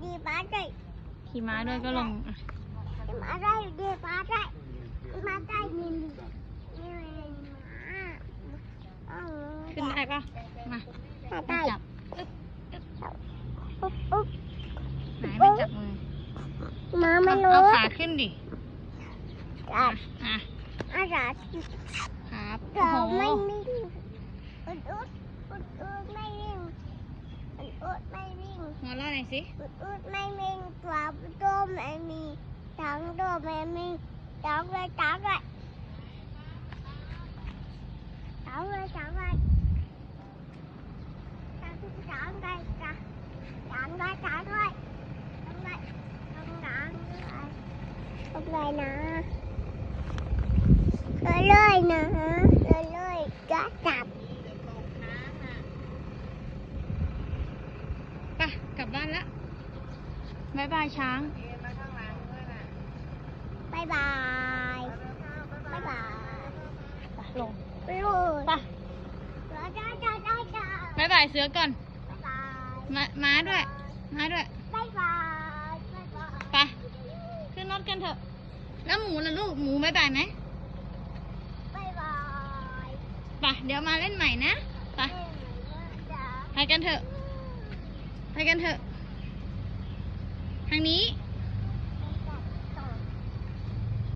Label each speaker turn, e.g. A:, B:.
A: đi bán đây
B: ขี่ม้าด้วยก็ลงอะ
A: đi bán đây đi bán đây đi bán đây nhìn nhìn má
B: ขึ้นได้ปะมา
A: มา
B: มา
A: ได้
B: จับอึ๊บอึ๊บ
A: อุ๊บอุ๊บ
B: ไหนไม่จับมือ
A: มาไม่
B: เอา
A: รู้
B: เอาขาขึ้นดิ
A: อะ
B: อะ
A: อาจารย์
B: ครับโอ้
A: เรา
B: โห
A: ไม่วิ่งอุดอุดอุดอุดไม่วิ่งอุดอุดไม่วิ่ง
B: หัวเราะหน่อยสิ
A: อุดอุดไม่วิ่งตัวโตไม่มีทั้งโตไม่มีทั้งเลยทั้งเลยทั้งเลยทั้งเลยทั้งทั้งเลยทั้งทั้งเลยทั้งเลยทั้งเลยทั้งทั้งเลยทั้งเลยนะ เลยเลยนะเลยเลยจะจับ
B: ไปกลับบ้านละบายบายช้าง
A: บายบาย บายบาย
B: ไปลง
A: ไปลูก
B: ไป
A: จ้าจ้าจ้าจ้าจ้า
B: บายบายเสือก่อน
A: บาย
B: มาม้าด้วยม้าด้วย
A: บายบายบายบาย
B: ไป ขึ้นรถกันเถอะ แล้วหมูล่ะลูก หมูบายบายไหม
A: บายบายะ
B: เดี๋ยวมาเล่นใหม่นะไปไปกันเถอะ ไปกันเถอะ ทางนี้